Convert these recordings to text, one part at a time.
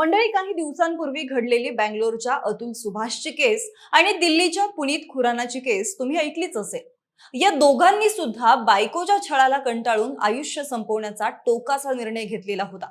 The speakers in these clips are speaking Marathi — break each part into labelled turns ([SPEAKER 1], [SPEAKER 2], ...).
[SPEAKER 1] मंडळी काही दिवसांपूर्वी घडलेली बँगलोरच्या अतुल सुभाषची केस आणि दिल्लीच्या पुनीत खुरानाची केस तुम्ही ऐकलीच असेल. या दोघांनी सुद्धा बायकोच्या छळाला कंटाळून आयुष्य संपवण्याचा टोकाचा निर्णय घेतलेला होता.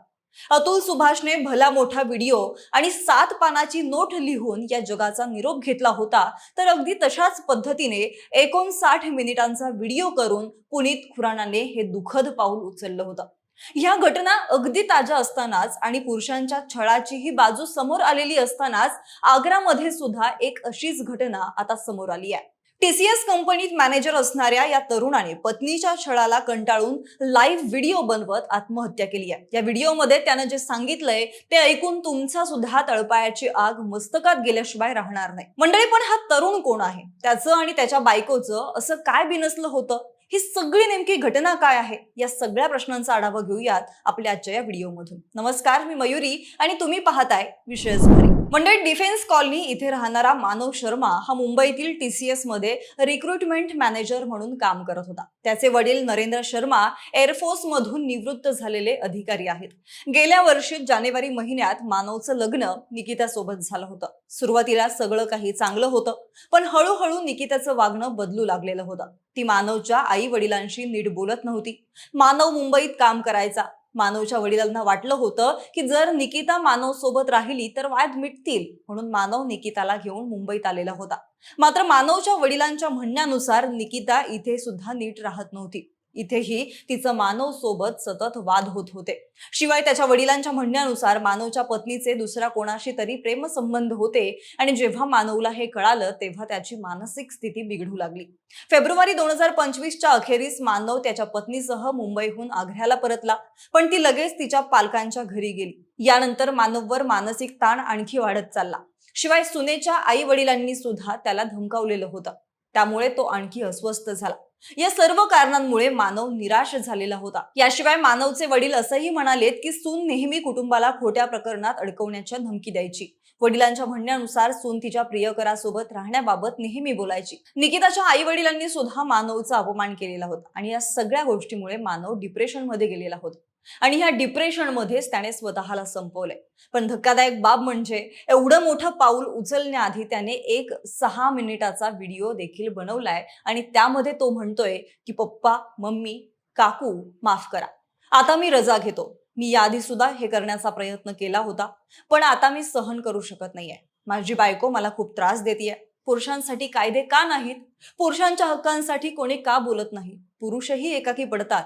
[SPEAKER 1] अतुल सुभाषने भला मोठा व्हिडिओ आणि सात पानाची नोट लिहून या जगाचा निरोप घेतला होता तर अगदी तशाच पद्धतीने एकोणसाठ मिनिटांचा व्हिडिओ करून पुनीत खुरानाने हे दुःखद पाऊल उचललं होतं. ह्या घटना अगदी ताज्या असतानाच आणि पुरुषांच्या छळाची ही बाजू समोर आलेली असतानाच आग्रामध्ये सुद्धा एक अशीच घटना आता समोर आली आहे. टीसीएस कंपनीत मॅनेजर असणाऱ्या या तरुणाने पत्नीच्या छळाला कंटाळून लाईव्ह व्हिडिओ बनवत आत्महत्या केली आहे. या व्हिडिओमध्ये त्यानं जे सांगितलंय ते ऐकून तुमचा सुद्धा तळपायाची आग मस्तकात गेल्याशिवाय राहणार नाही. मंडळी पण हा तरुण कोण आहे? त्याचं आणि त्याच्या बायकोचं असं काय बिनसलं होतं? ही सगळी नेमकी घटना काय आहे? या सगळ्या प्रश्नांचा आढावा घेऊयात आपल्या आजच्या या व्हिडिओमधून. नमस्कार मी मयुरी आणि तुम्ही पाहताय विषयच भरी म्हणजे डिफेन्स कॉलनी इथे राहणारा मानव शर्मा हा मुंबईतील टीसीएसमध्ये रिक्रुटमेंट मॅनेजर म्हणून काम करत होता. त्याचे वडील नरेंद्र शर्मा एअरफोर्स मधून निवृत्त झालेले अधिकारी आहेत. गेल्या वर्षी जानेवारी महिन्यात मानवचं लग्न निकिता सोबत झालं होतं. सुरुवातीला सगळं काही चांगलं होतं पण हळूहळू निकिताचं वागणं बदलू लागलेलं होतं. ती मानवच्या आई वडिलांशी नीट बोलत नव्हती. मानव मुंबईत काम करायचा मानवच्या वडिलांना वाटलं होतं की जर निकिता मानव सोबत राहिली तर वाद मिटतील म्हणून मानव निकिताला घेऊन मुंबईत आलेला होता. मात्र मानवच्या वडिलांच्या म्हणण्यानुसार निकिता इथे सुद्धा नीट राहत नव्हती. इथेही तिचं मानव सोबत सतत वाद होत होते. शिवाय त्याच्या वडिलांच्या म्हणण्यानुसार मानवच्या पत्नीचे दुसऱ्या कोणाशी तरी प्रेमसंबंध होते आणि जेव्हा मानवला हे कळालं तेव्हा त्याची मानसिक स्थिती बिघडू लागली. फेब्रुवारी दोन हजार पंचवीसच्या अखेरीस मानव त्याच्या पत्नीसह मुंबईहून आग्र्याला परतला पण ती लगेच तिच्या पालकांच्या घरी गेली. यानंतर मानववर मानसिक ताण आणखी वाढत चालला. शिवाय सुनेच्या आई वडिलांनी सुद्धा त्याला धमकावलेलं होतं. त्यामुळे तो आणखी अस्वस्थ झाला. या सर्व कारणांमुळे मानव निराश झालेला होता. याशिवाय मानवचे वडील असंही म्हणालेत की सून नेहमी कुटुंबाला खोट्या प्रकरणात अडकवण्याच्या धमकी द्यायची. वडिलांच्या म्हणण्यानुसार सून तिच्या प्रियकरासोबत राहण्याबाबत नेहमी बोलायची. निकिताच्या आई वडिलांनी सुद्धा मानवचा अपमान केलेला होता आणि या सगळ्या गोष्टीमुळे मानव डिप्रेशनमध्ये गेलेला होता. आणि ह्या डिप्रेशनमध्येच त्याने स्वतःला संपवलंय. पण धक्कादायक बाब म्हणजे एवढं मोठं पाऊल उचलण्याआधी त्याने एक सहा मिनिटाचा व्हिडिओ देखील बनवलाय आणि त्यामध्ये तो म्हणतोय की पप्पा मम्मी काकू माफ करा. आता मी रजा घेतो. मी याआधी सुद्धा हे करण्याचा प्रयत्न केला होता पण आता मी सहन करू शकत नाहीये. माझी बायको मला खूप त्रास देते पुरुषांसाठी कायदे का नाहीत? पुरुषांच्या हक्कांसाठी कोणी का बोलत नाही? पुरुषही एकाकी पडतात.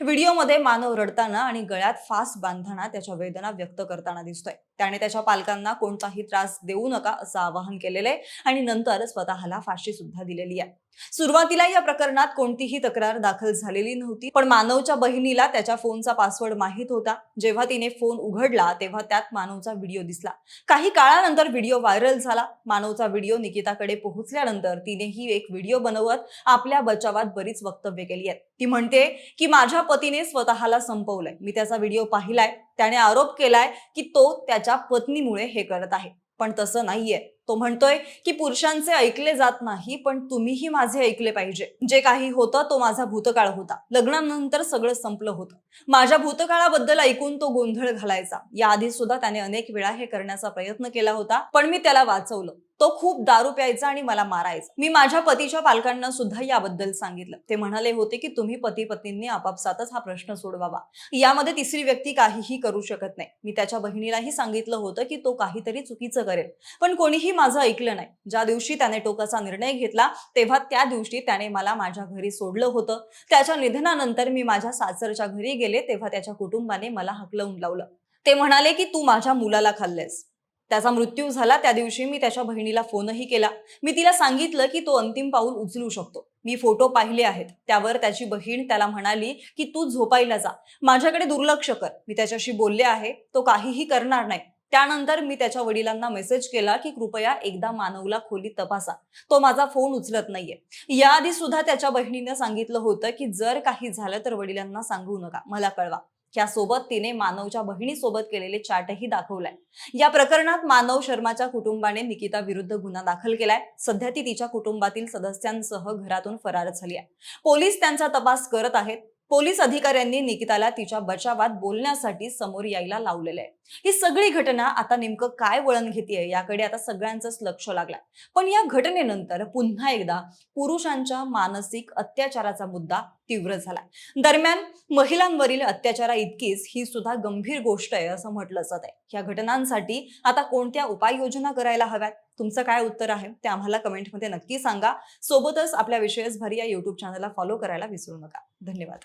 [SPEAKER 1] व्हिडिओमध्ये मानव रडताना आणि गळ्यात फास बांधताना त्याच्या वेदना व्यक्त करताना दिसतोय. त्याने त्याच्या पालकांना कोणताही त्रास देऊ नका असं आवाहन केलेलं आहे आणि नंतर स्वतःला फाशी सुद्धा दिलेली आहे. सुरुवातीला या प्रकरणात कोणतीही तक्रार दाखल झालेली नव्हती पण मानवच्या बहिणीला त्याच्या फोनचा पासवर्ड माहीत होता. जेव्हा तिने फोन उघडला तेव्हा त्यात मानवचा व्हिडिओ दिसला. काही काळानंतर व्हिडिओ व्हायरल झाला. मानवचा व्हिडिओ निकिताकडे पोहोचल्यानंतर तिनेही एक व्हिडिओ बनवत आपल्या बचावात बरीच वक्तव्य केली आहेत. ती म्हणते की माझ्या पतीने स्वतःला संपवलंय. मी त्याचा व्हिडिओ पाहिलाय. त्याने आरोप केलाय की तो त्याच्या पत्नीमुळे हे करत आहे. पण तसं नाहीये. तो म्हणतोय की पुरुषांचे ऐकले जात नाही पण तुम्हीही माझे ऐकले पाहिजे. जे काही होतं तो माझा भूतकाळ होता. लग्नानंतर सगळं संपलं होतं. माझ्या भूतकाळाबद्दल ऐकून तो गोंधळ घालायचा. याआधी सुद्धा त्याने अनेक वेळा हे करण्याचा प्रयत्न केला होता पण मी त्याला वाचवलं. तो खूप दारू प्यायचा आणि मला मारायचा. मी माझ्या पतीच्या पालकांना सुद्धा याबद्दल सांगितलं. ते म्हणाले होते की तुम्ही पती पत्नींनी आपापसातच हा प्रश्न सोडवावा. यामध्ये तिसरी व्यक्ती काहीही करू शकत नाही. मी त्याच्या बहिणीलाही सांगितलं होतं की तो काहीतरी चुकीचं करेल. पण कोणीही माझं ऐकलं नाही. ज्या दिवशी त्याने टोकाचा निर्णय घेतला तेव्हा त्या दिवशी त्याने मला माझ्या घरी सोडलं होतं. त्याच्या निधनानंतर मी माझ्या सासरच्या घरी गेले तेव्हा त्याच्या कुटुंबाने मला हकलवून लावलं. ते म्हणाले की तू माझ्या मुलाला खाल्लेस त्याचा मृत्यू झाला त्या दिवशी मी त्याच्या बहिणीला फोनही केला. मी तिला सांगितलं की तो अंतिम पाऊल उचलू शकतो. मी फोटो पाहिले आहेत. त्यावर त्याची बहीण त्याला म्हणाली की तू झोपायला जा. माझ्याकडे दुर्लक्ष कर. मी त्याच्याशी बोलले आहे. तो काहीही करणार नाही. त्यानंतर मी त्याच्या वडिलांना मेसेज केला की कृपया एकदा मानवला खोलीत तपासा. तो माझा फोन उचलत नाहीये. याआधी सुद्धा त्याच्या बहिणीने सांगितलं होतं की जर काही झालं तर वडिलांना सांगू नका. मला कळवा. यासोबत तिने मानवच्या बहिणीसोबत केलेले चाटही दाखवलाय. या प्रकरणात मानव शर्माच्या कुटुंबाने निकिता विरुद्ध गुन्हा दाखल केलाय. सध्या ती तिच्या कुटुंबातील सदस्यांसह घरातून फरार झाली आहे. पोलीस त्यांचा तपास करत आहेत. पोलीस अधिकाऱ्यांनी निकिताला तिच्या बचावात बोलण्यासाठी समोर यायला लावलेलं आहे. ही सगळी घटना आता नेमकं काय वळण घेतेय याकडे आता सगळ्यांचंच लक्ष लागलाय. पण या घटनेनंतर पुन्हा एकदा पुरुषांच्या मानसिक अत्याचाराचा मुद्दा तीव्र झालाय. दरम्यान महिलांवरील अत्याचारा इतकीच ही सुद्धा गंभीर गोष्ट आहे असं म्हटलं जात आहे या घटनांसाठी आता कोणत्या उपाययोजना करायला हव्यात? तुमचं काय उत्तर आहे? ते आम्हाला कमेंटमध्ये नक्की सांगा. सोबतच आपल्या विषयच भरी या युट्यूब चॅनलला फॉलो करायला विसरू नका. धन्यवाद.